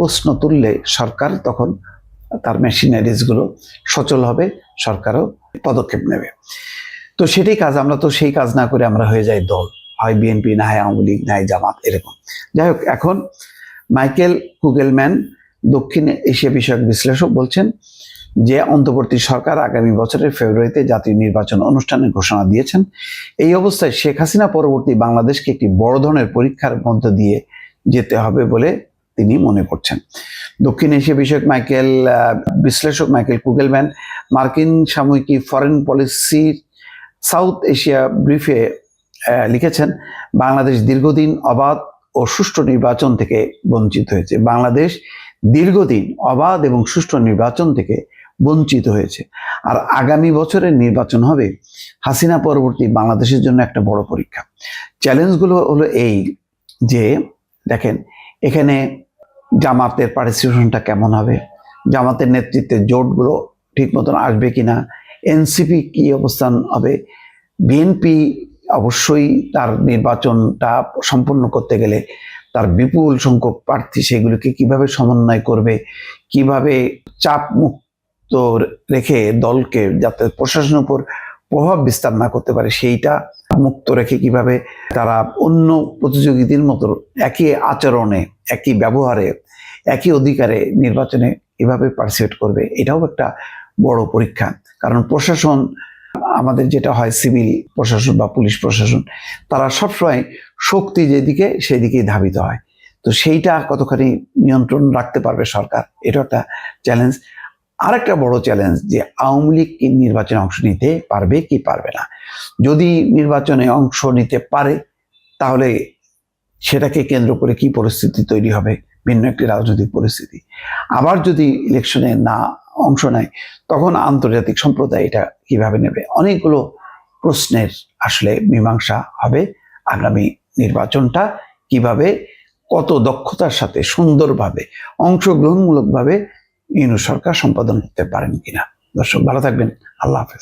প্রশ্ন তুললে সরকার তখন তার মেশিনারিজগুলো সচল হবে, সরকারও পদক্ষেপ নেবে। তো সেটাই কাজ, আমরা তো সেই কাজ না করে আমরা হয়ে যাই দল, হয় বিএনপি না হয় আওয়ামী লীগ, না হয় জামাত, এরকম। যাই হোক, এখন মাইকেল কুগেলম্যান দক্ষিণ এশিয়া বিষয়ক বিশ্লেষক বলছেন যে, অন্তর্বর্তী সরকার আগামী বছরের ফেব্রুয়ারিতে জাতীয় নির্বাচন অনুষ্ঠানের ঘোষণা দিয়েছেন। এই অবস্থায় শেখ হাসিনা পরবর্তী বাংলাদেশকে একটি বড় ধরনের পরীক্ষার মধ্য দিয়ে যেতে হবে বলে তিনি মনে করছেন। দক্ষিণ এশিয়া বিষয়ক মাইকেল বিশ্লেষক মাইকেল কুগেলম্যান, মার্কিন সাময়িকী ফরেন পলিসির সাউথ এশিয়া ব্রিফে লিখেছেন, বাংলাদেশ দীর্ঘদিন অবাধ ও সুষ্ঠু নির্বাচন থেকে বঞ্চিত হয়েছে। বাংলাদেশ দীর্ঘদিন অবাধ এবং সুষ্ঠু নির্বাচন থেকে বঞ্চিত হয়েছে। আর আগামী বছরের নির্বাচন হবে হাসিনা পরবর্তী বাংলাদেশের জন্য একটা বড় পরীক্ষা। চ্যালেঞ্জগুলো হলো এই যে, দেখেন, এখানে জামাতের পার্টিসিপেশনটা কেমন হবে? জামাতের নেতৃত্বে জোটগুলো ঠিক মতন আসবে কিনা? এনসিপি কি অবস্থান হবে? বিএনপি অবশ্যই তার নির্বাচনটা সম্পন্ন করতে গেলে তার বিপুল সংখ্যক প্রার্থী সেগুলোকে কীভাবে সমন্বয় করবে? কীভাবে চাপ মুক্ত রেখে দলকে যাতে প্রশাসনের উপর প্রভাব বিস্তার না করতে পারে, সেইটা মুক্ত রেখে কীভাবে তারা অন্য প্রতিযোগীদের মতো একই আচরণে, একই ব্যবহারে, একই অধিকারে নির্বাচনে এভাবে পার্টিসিপেট করবে, এটাও একটা বড় পরীক্ষা। কারণ প্রশাসন, আমাদের যেটা হয় সিভিল প্রশাসন বা পুলিশ প্রশাসন, তারা সবসময় শক্তি যেদিকে সেদিকেই ধাবিত হয়। তো সেইটা কতখানি নিয়ন্ত্রণ রাখতে পারবে সরকার এটা একটা চ্যালেঞ্জ আরেকটা বড় চ্যালেঞ্জ যে আওয়ামী লীগ কি নির্বাচনে অংশ নিতে পারবে কি পারবে না। যদি নির্বাচনে অংশ নিতে পারে, তাহলে সেটাকে কেন্দ্র করে কি পরিস্থিতি তৈরি হবে? ভিন্ন একটি রাজনৈতিক পরিস্থিতি। আবার যদি ইলেকশনে না অংশ নেয়, তখন আন্তর্জাতিক সম্প্রদায় এটা কীভাবে নেবে? অনেকগুলো প্রশ্নের আসলে মীমাংসা হবে আগামী নির্বাচনটা। কীভাবে? কত দক্ষতার সাথে সুন্দরভাবে, অংশগ্রহণমূলকভাবে ইউনু সরকার সম্পাদন করতে পারেন কিনা। দর্শক ভালো থাকবেন। আল্লাহ হাফেজ।